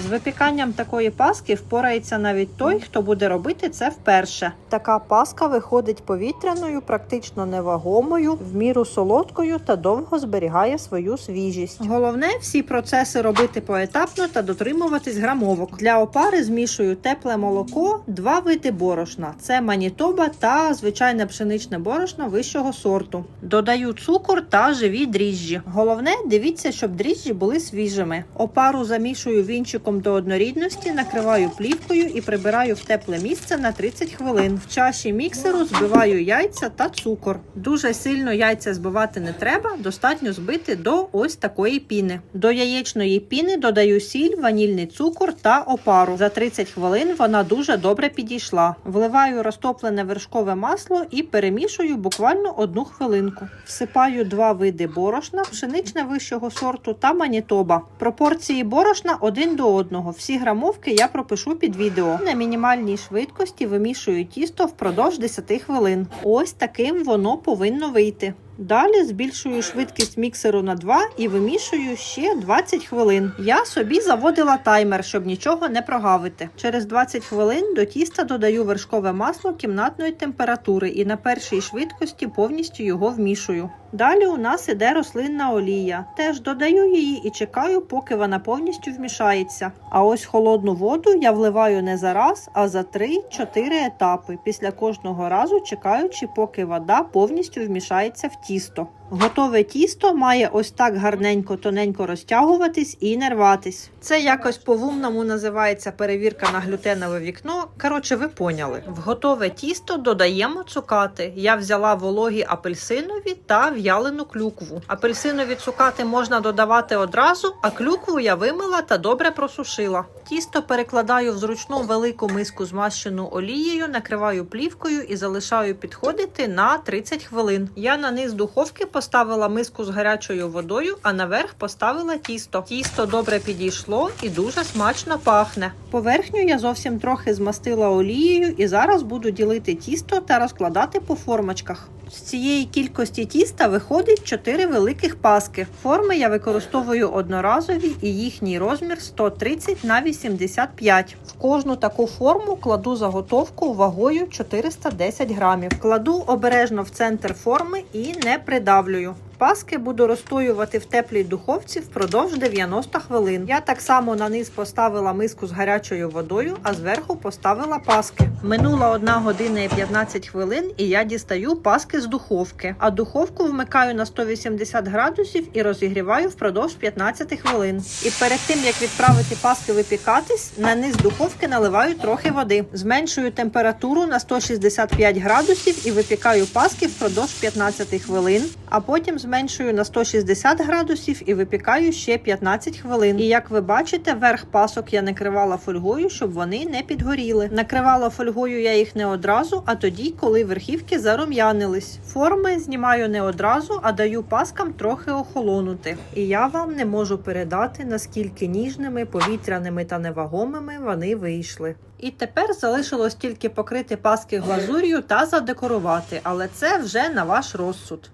З випіканням такої паски впорається навіть той, хто буде робити це вперше. Така паска виходить повітряною, практично невагомою, в міру солодкою та довго зберігає свою свіжість. Головне всі процеси робити поетапно та дотримуватись грамовок. Для опари змішую тепле молоко, два види борошна: це манітоба та звичайне пшеничне борошно вищого сорту. Додаю цукор та живі дріжджі. Головне, дивіться, щоб дріжджі були свіжими. Опару замішую вінчиком до однорідності, накриваю плівкою і прибираю в тепле місце на 30 хвилин. В чаші міксеру збиваю яйця та цукор. Дуже сильно яйця збивати не треба, достатньо збити до ось такої піни. До яєчної піни додаю сіль, ванільний цукор та опару. За 30 хвилин вона дуже добре підійшла. Вливаю розтоплене вершкове масло і перемішую буквально одну хвилинку. Всипаю два види борошна, пшеничне вищого сорту та манітоба. Пропорції борошна один до одного. Всі грамовки я пропишу під відео. На мінімальній швидкості вимішую тісто впродовж 10 хвилин. Ось таким воно повинно вийти. Далі збільшую швидкість міксеру на 2 і вимішую ще 20 хвилин. Я собі заводила таймер, щоб нічого не прогавити. Через 20 хвилин до тіста додаю вершкове масло кімнатної температури і на першій швидкості повністю його вмішую. Далі у нас іде рослинна олія. Теж додаю її і чекаю, поки вона повністю вмішається. А ось холодну воду я вливаю не за раз, а за 3-4 етапи. Після кожного разу чекаючи, поки вода повністю вмішається в тісто. Готове тісто має ось так гарненько тоненько розтягуватись і не рватись. Це якось по-вумному називається перевірка на глютенове вікно. Коротше, ви поняли. В готове тісто додаємо цукати. Я взяла вологі апельсинові та в'ялену клюкву. Апельсинові цукати можна додавати одразу, а клюкву я вимила та добре просушила. Тісто перекладаю в зручну велику миску змащену олією, накриваю плівкою і залишаю підходити на 30 хвилин. Я на низ духовки поставила миску з гарячою водою, а наверх поставила тісто. Тісто добре підійшло і дуже смачно пахне. Поверхню я зовсім трохи змастила олією і зараз буду ділити тісто та розкладати по формочках. З цієї кількості тіста виходить 4 великих паски. Форми я використовую одноразові і їхній розмір 130 на 85. В кожну таку форму кладу заготовку вагою 410 грамів. Кладу обережно в центр форми і не придавлюю. Паски буду розстоювати в теплій духовці впродовж 90 хвилин. Я так само на низ поставила миску з гарячою водою, а зверху поставила паски. Минула 1 година і 15 хвилин, і я дістаю паски з духовки. А духовку вмикаю на 180 градусів і розігріваю впродовж 15 хвилин. І перед тим як відправити паски випікатись, на низ духовки наливаю трохи води. Зменшую температуру на 165 градусів і випікаю паски впродовж 15 хвилин, а потім зменшую на 160 градусів і випікаю ще 15 хвилин. І як ви бачите, верх пасок я накривала фольгою, щоб вони не підгоріли. Накривала фольгою я їх не одразу, а тоді, коли верхівки зарум'янились. Форми знімаю не одразу, а даю паскам трохи охолонути. І я вам не можу передати, наскільки ніжними, повітряними та невагомими вони вийшли. І тепер залишилось тільки покрити паски глазур'ю та задекорувати, але це вже на ваш розсуд.